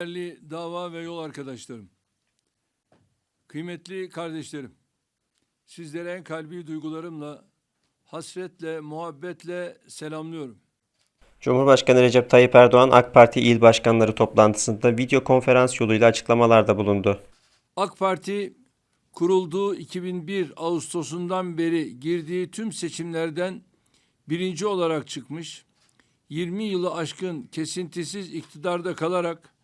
Değerli dava ve yol arkadaşlarım, kıymetli kardeşlerim, sizlere en kalbi duygularımla, hasretle, muhabbetle selamlıyorum. Cumhurbaşkanı Recep Tayyip Erdoğan AK Parti il başkanları toplantısında video konferans yoluyla açıklamalarda bulundu. AK Parti kurulduğu 2001 Ağustos'undan beri girdiği tüm seçimlerden birinci olarak çıkmış, 20 yılı aşkın kesintisiz iktidarda kalarak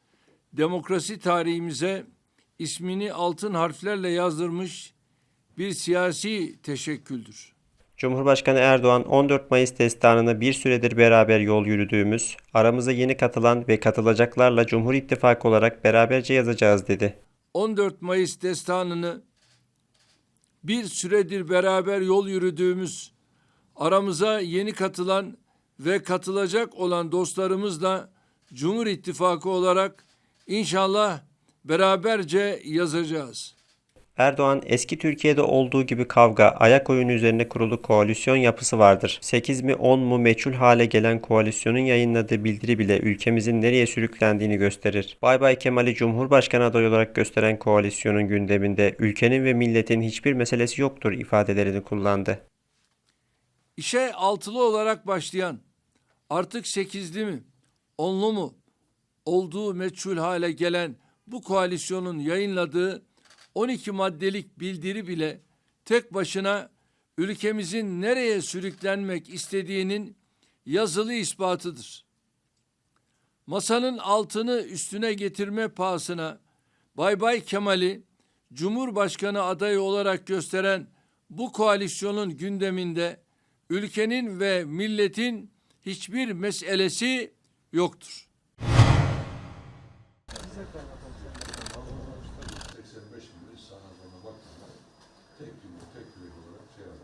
demokrasi tarihimize ismini altın harflerle yazdırmış bir siyasi teşekküldür. Cumhurbaşkanı Erdoğan 14 Mayıs destanını bir süredir beraber yol yürüdüğümüz, aramıza yeni katılan ve katılacaklarla Cumhur İttifakı olarak beraberce yazacağız dedi. 14 Mayıs destanını bir süredir beraber yol yürüdüğümüz, aramıza yeni katılan ve katılacak olan dostlarımızla Cumhur İttifakı olarak inşallah beraberce yazacağız. Erdoğan eski Türkiye'de olduğu gibi kavga, ayak oyunu üzerine kurulu koalisyon yapısı vardır. 8 mi 10 mu meçhul hale gelen koalisyonun yayınladığı bildiri bile ülkemizin nereye sürüklendiğini gösterir. Bay Bay Kemal'i Cumhurbaşkanı adayı olarak gösteren koalisyonun gündeminde ülkenin ve milletin hiçbir meselesi yoktur ifadelerini kullandı. İşe altılı olarak başlayan, artık sekizli mi, onlu mu olduğu meçhul hale gelen bu koalisyonun yayınladığı 12 maddelik bildiri bile tek başına ülkemizin nereye sürüklenmek istediğinin yazılı ispatıdır. Masanın altını üstüne getirme pahasına Bay Bay Kemal'i Cumhurbaşkanı adayı olarak gösteren bu koalisyonun gündeminde ülkenin ve milletin hiçbir meselesi yoktur. 85 milyon sana sonra baktığında tek cümle, tek yürek olarak yapalım.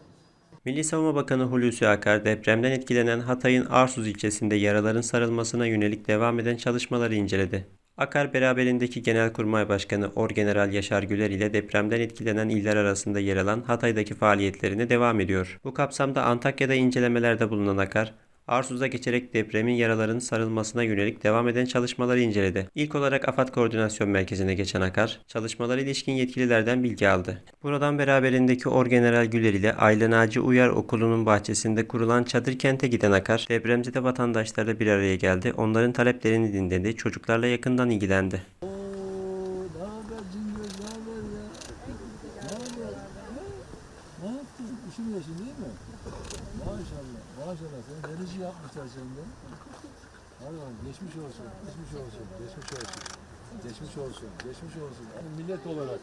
Milli Savunma Bakanı Hulusi Akar depremden etkilenen Hatay'ın Arsuz ilçesinde yaraların sarılmasına yönelik devam eden çalışmaları inceledi. Akar beraberindeki Genelkurmay Başkanı Orgeneral Yaşar Güler ile depremden etkilenen iller arasında yer alan Hatay'daki faaliyetlerine devam ediyor. Bu kapsamda Antakya'da incelemelerde bulunan Akar, Arsuz'a geçerek depremin yaraların sarılmasına yönelik devam eden çalışmaları inceledi. İlk olarak AFAD Koordinasyon Merkezi'ne geçen Akar, çalışmalara ilişkin yetkililerden bilgi aldı. Buradan beraberindeki Orgeneral Güler ile Ayla Naci Uyar Okulu'nun bahçesinde kurulan çadır kente giden Akar, depremzede vatandaşlarla bir araya geldi, onların taleplerini dinledi, çocuklarla yakından ilgilendi. Sende. Hadi bakalım, geçmiş olsun, geçmiş olsun, geçmiş olsun. Geçmiş olsun, geçmiş olsun. Yani millet olarak.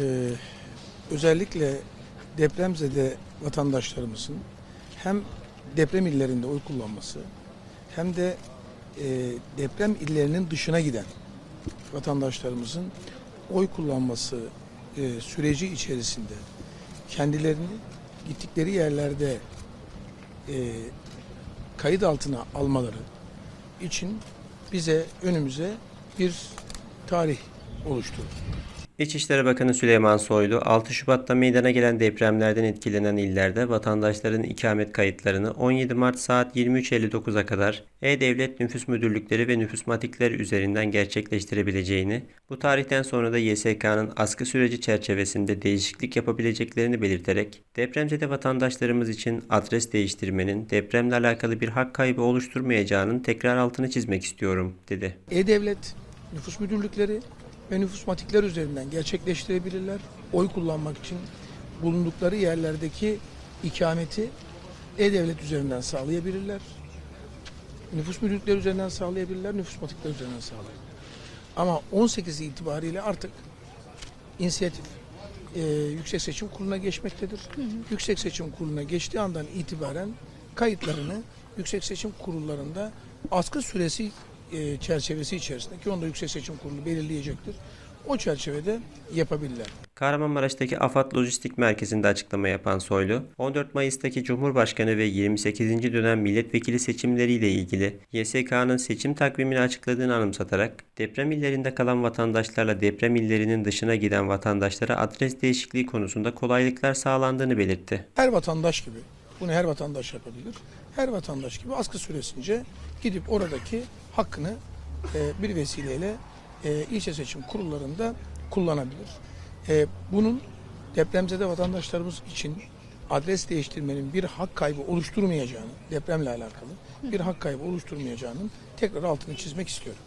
Ee, özellikle depremzede vatandaşlarımızın hem deprem illerinde oy kullanması hem de e, deprem illerinin dışına giden vatandaşlarımızın oy kullanması e, süreci içerisinde kendilerini gittikleri yerlerde e, kayıt altına almaları için bize önümüze bir tarih oluşturdu. İçişleri Bakanı Süleyman Soylu, 6 Şubat'ta meydana gelen depremlerden etkilenen illerde vatandaşların ikamet kayıtlarını 17 Mart saat 23.59'a kadar E-Devlet Nüfus Müdürlükleri ve nüfusmatikler üzerinden gerçekleştirebileceğini, bu tarihten sonra da YSK'nın askı süreci çerçevesinde değişiklik yapabileceklerini belirterek, depremzede vatandaşlarımız için adres değiştirmenin depremle alakalı bir hak kaybı oluşturmayacağının tekrar altını çizmek istiyorum, dedi. E-Devlet, nüfus müdürlükleri ve nüfusmatikler üzerinden gerçekleştirebilirler. Oy kullanmak için bulundukları yerlerdeki ikameti E-Devlet üzerinden sağlayabilirler. Nüfus müdürlükleri üzerinden sağlayabilirler, nüfusmatikler üzerinden sağlayabilirler. Ama 18 itibariyle artık inisiyatif e, Yüksek Seçim Kurulu'na geçmektedir. Yüksek Seçim Kurulu'na geçtiği andan itibaren kayıtlarını Yüksek Seçim Kurullarında askı süresi e, çerçevesi içerisinde ki onu da Yüksek Seçim Kurulu belirleyecektir. O çerçevede yapabilirler. Kahramanmaraş'taki AFAD Lojistik Merkezi'nde açıklama yapan Soylu, 14 Mayıs'taki Cumhurbaşkanı ve 28. dönem milletvekili seçimleriyle ilgili YSK'nın seçim takvimini açıkladığını anımsatarak, deprem illerinde kalan vatandaşlarla deprem illerinin dışına giden vatandaşlara adres değişikliği konusunda kolaylıklar sağlandığını belirtti. Her vatandaş gibi, bunu her vatandaş yapabilir. Her vatandaş gibi askı süresince gidip oradaki hakkını e, bir vesileyle e, ilçe seçim kurullarında kullanabilir. E, bunun depremzede vatandaşlarımız için adres değiştirmenin bir hak kaybı oluşturmayacağını, depremle alakalı bir hak kaybı oluşturmayacağının tekrar altını çizmek istiyorum.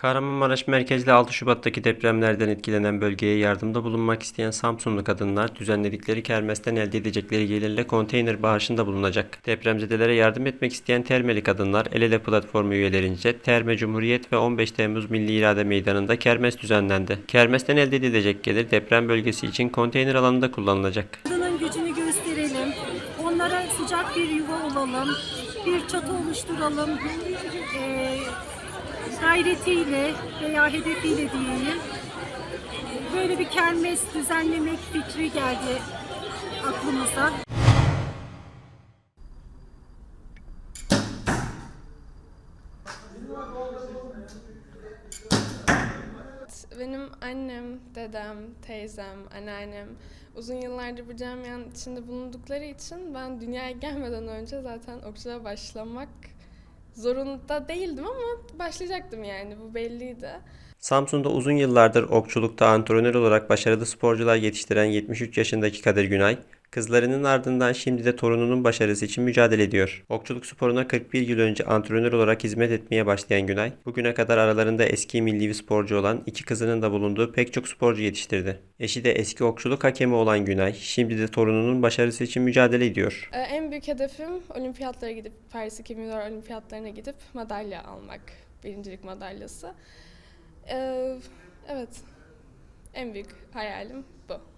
Kahramanmaraş merkezli 6 Şubat'taki depremlerden etkilenen bölgeye yardımda bulunmak isteyen Samsunlu kadınlar düzenledikleri kermesten elde edecekleri gelirle konteyner bağışında bulunacak. Depremzedelere yardım etmek isteyen Termeli kadınlar El Ele platformu üyelerince Terme Cumhuriyet ve 15 Temmuz Milli İrade Meydanı'nda kermes düzenlendi. Kermesten elde edilecek gelir deprem bölgesi için konteyner alanında kullanılacak. Kadının gücünü gösterelim. Onlara sıcak bir yuva olalım. Bir çatı oluşturalım. Ee, gayretiyle veya hedefiyle diyeyim. Böyle bir kermes düzenlemek fikri geldi aklımıza. Annem, dedem, teyzem, anneannem uzun yıllardır bu camianın içinde bulundukları için ben dünyaya gelmeden önce zaten okçuluğa başlamak zorunda değildim ama başlayacaktım yani bu belliydi. Samsun'da uzun yıllardır okçulukta antrenör olarak başarılı sporcular yetiştiren 73 yaşındaki Kadir Günay, kızlarının ardından şimdi de torununun başarısı için mücadele ediyor. Okçuluk sporuna 41 yıl önce antrenör olarak hizmet etmeye başlayan Günay, bugüne kadar aralarında eski milli bir sporcu olan iki kızının da bulunduğu pek çok sporcu yetiştirdi. Eşi de eski okçuluk hakemi olan Günay, şimdi de torununun başarısı için mücadele ediyor. Ee, en büyük hedefim olimpiyatlara gidip Paris 2024 olimpiyatlarına gidip madalya almak. Birincilik madalyası. Ee, evet. En büyük hayalim bu.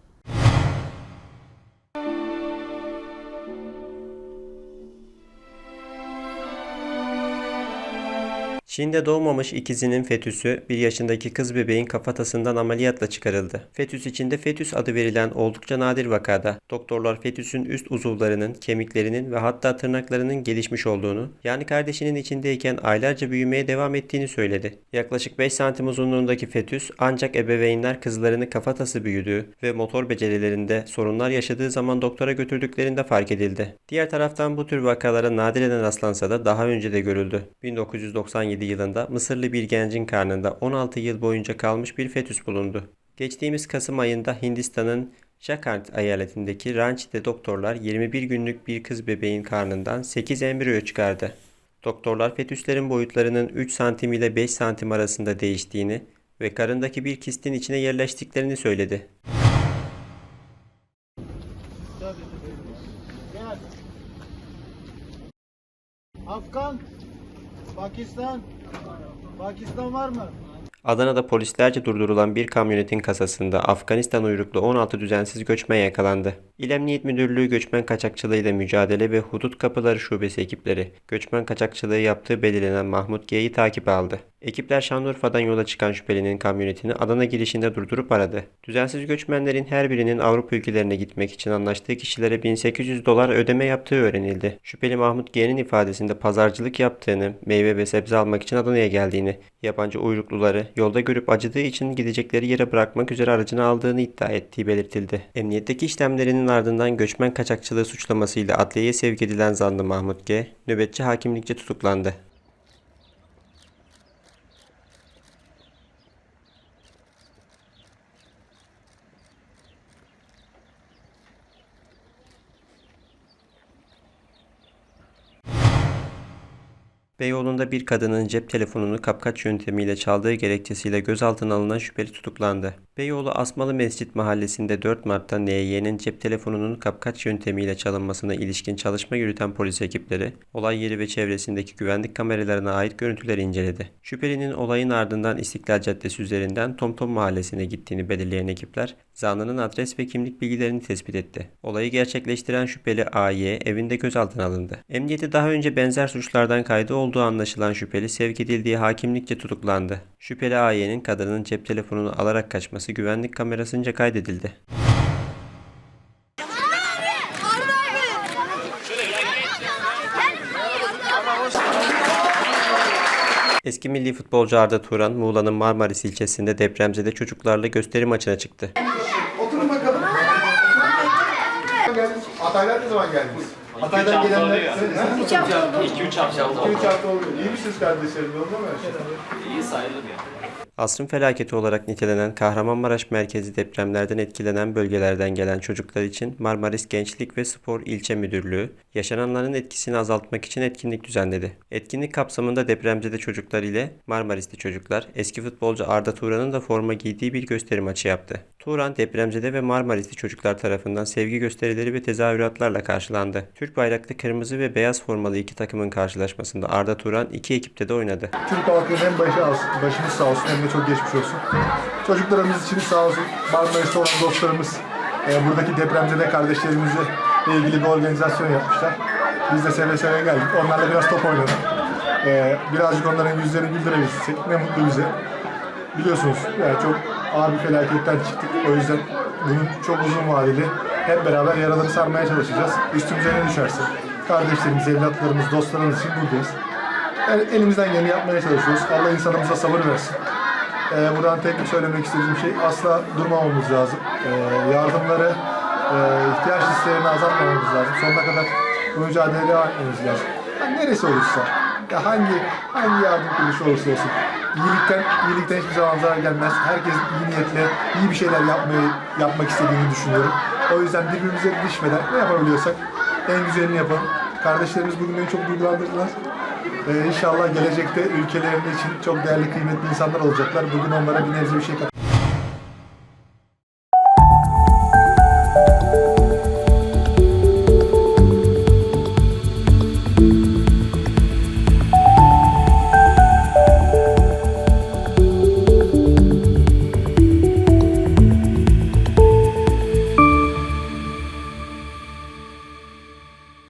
Çin'de doğmamış ikizinin fetüsü bir yaşındaki kız bebeğin kafatasından ameliyatla çıkarıldı. Fetüs içinde fetüs adı verilen oldukça nadir vakada doktorlar fetüsün üst uzuvlarının, kemiklerinin ve hatta tırnaklarının gelişmiş olduğunu, yani kardeşinin içindeyken aylarca büyümeye devam ettiğini söyledi. Yaklaşık 5 santim uzunluğundaki fetüs ancak ebeveynler kızlarını kafatası büyüdüğü ve motor becerilerinde sorunlar yaşadığı zaman doktora götürdüklerinde fark edildi. Diğer taraftan bu tür vakalara nadiren rastlansa da daha önce de görüldü. 1997 yılında Mısırlı bir gencin karnında 16 yıl boyunca kalmış bir fetüs bulundu. Geçtiğimiz Kasım ayında Hindistan'ın Jharkhand eyaletindeki Ranchi'de doktorlar 21 günlük bir kız bebeğin karnından 8 embriyo çıkardı. Doktorlar fetüslerin boyutlarının 3 santim ile 5 santim arasında değiştiğini ve karındaki bir kistin içine yerleştiklerini söyledi. Afgan, Pakistan, Pakistan var mı? Adana'da polislerce durdurulan bir kamyonetin kasasında Afganistan uyruklu 16 düzensiz göçmen yakalandı. İl Emniyet Müdürlüğü Göçmen Kaçakçılığıyla Mücadele ve Hudut Kapıları Şubesi ekipleri göçmen kaçakçılığı yaptığı belirlenen Mahmut G'yi takip aldı. Ekipler Şanlıurfa'dan yola çıkan şüphelinin kamyonetini Adana girişinde durdurup aradı. Düzensiz göçmenlerin her birinin Avrupa ülkelerine gitmek için anlaştığı kişilere 1800 dolar ödeme yaptığı öğrenildi. Şüpheli Mahmut G'nin ifadesinde pazarcılık yaptığını, meyve ve sebze almak için Adana'ya geldiğini, yabancı uyrukluları yolda görüp acıdığı için gidecekleri yere bırakmak üzere aracını aldığını iddia ettiği belirtildi. Emniyetteki işlemlerinin ardından göçmen kaçakçılığı suçlamasıyla adliyeye sevk edilen zanlı Mahmut G, nöbetçi hakimlikçe tutuklandı. Beyoğlu'nda bir kadının cep telefonunu kapkaç yöntemiyle çaldığı gerekçesiyle gözaltına alınan şüpheli tutuklandı. Beyoğlu Asmalı Mescit mahallesinde 4 Mart'ta NY'nin cep telefonunun kapkaç yöntemiyle çalınmasına ilişkin çalışma yürüten polis ekipleri, olay yeri ve çevresindeki güvenlik kameralarına ait görüntüleri inceledi. Şüphelinin olayın ardından İstiklal Caddesi üzerinden Tomtom Mahallesi'ne gittiğini belirleyen ekipler, zanlının adres ve kimlik bilgilerini tespit etti. Olayı gerçekleştiren şüpheli AY evinde gözaltına alındı. Emniyete daha önce benzer suçlardan kaydı olduğu anlaşılan şüpheli sevk edildiği hakimlikçe tutuklandı. Şüpheli AY'nin kadının cep telefonunu alarak kaçması güvenlik kamerasınca kaydedildi. Eski milli futbolcu Arda Turan, Muğla'nın Marmaris ilçesinde depremzede çocuklarla gösteri maçına çıktı. Oturun bakalım. Hatay'dan ne zaman geldiniz? Hatay'dan gelenler... 3 hafta oldu. 2-3 hafta oldu. 2-3 hafta oldu. İyi misiniz kardeşlerim? Yolunda mı her şey? İyi sayılır ya. Asrın felaketi olarak nitelenen Kahramanmaraş merkezi depremlerden etkilenen bölgelerden gelen çocuklar için Marmaris Gençlik ve Spor İlçe Müdürlüğü yaşananların etkisini azaltmak için etkinlik düzenledi. Etkinlik kapsamında depremzede çocuklar ile Marmarisli çocuklar eski futbolcu Arda Turan'ın da forma giydiği bir gösteri maçı yaptı. Turan depremzede ve Marmarisli çocuklar tarafından sevgi gösterileri ve tezahüratlarla karşılandı. Türk bayraklı kırmızı ve beyaz formalı iki takımın karşılaşmasında Arda Turan iki ekipte de oynadı. Türk halkının hem başı başımız sağ olsun de çok geçmiş olsun. Çocuklarımız için sağ olsun Marmaris'te olan dostlarımız e, buradaki depremzede kardeşlerimizle ilgili bir organizasyon yapmışlar. Biz de seve seve geldik. Onlarla biraz top oynadık. E, birazcık onların yüzlerini güldürebilsek ne mutlu bize. Biliyorsunuz yani çok ağır bir felaketten çıktık. O yüzden bunun çok uzun vadeli hep beraber yaraları sarmaya çalışacağız. Üstümüze ne düşerse. Kardeşlerimiz, evlatlarımız, dostlarımız için buradayız. Elimizden geleni yapmaya çalışıyoruz. Allah insanımıza sabır versin. Ee, buradan tek söylemek istediğim şey asla durmamamız lazım. Ee, yardımları, e, ihtiyaç listelerini azaltmamamız lazım. Sonuna kadar bu mücadeleye etmemiz lazım. Yani neresi olursa, ya hangi hangi yardım kuruluşu olursa olsun. İyilikten, iyilikten hiçbir zaman zarar gelmez. Herkes iyi niyetle, iyi bir şeyler yapmayı, yapmak istediğini düşünüyorum. O yüzden birbirimize düşmeden ne yapabiliyorsak en güzelini yapalım. Kardeşlerimiz bugün beni çok duygulandırdılar. Ee, inşallah gelecekte ülkelerinde için çok değerli, kıymetli insanlar olacaklar. Bugün onlara bir nebze bir şey kat